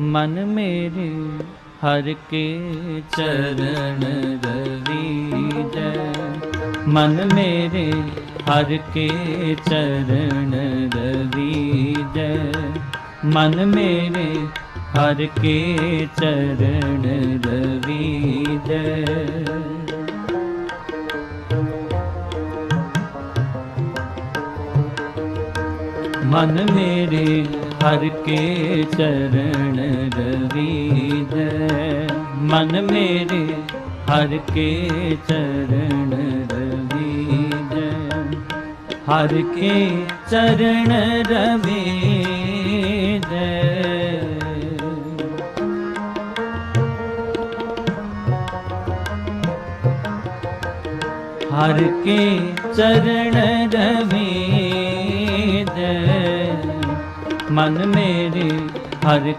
ਮਨ ਮੇਰੇ, ਹਰ ਕੇ ਚਰਨ ਰਵੀ ਰਵੀਜੈ ਮਨ ਮੇਰੇ, ਹਰ ਕੇ ਚਰਨ ਰਵੀਜੈ ਮਨ ਮੇਰੇ, ਹਰ ਕੇ ਚਰਨ ਰਵੀ ਰਵੀਜੈ ਮਨ ਮੇਰੇ ਹਰ ਕੇ ਚਰਨ ਰਵੀਜੈ ਮਨ ਮੇਰੇ ਹਰ ਕੇ ਚਰਨ ਰਵੀਜੈ ਹਰ ਕੇ ਚਰਨ ਰਵੀਜੈ ਹਰ ਕੇ ਚਰਨ ਰਵੀ ਮਨ ਮੇਰੇ ਹਰ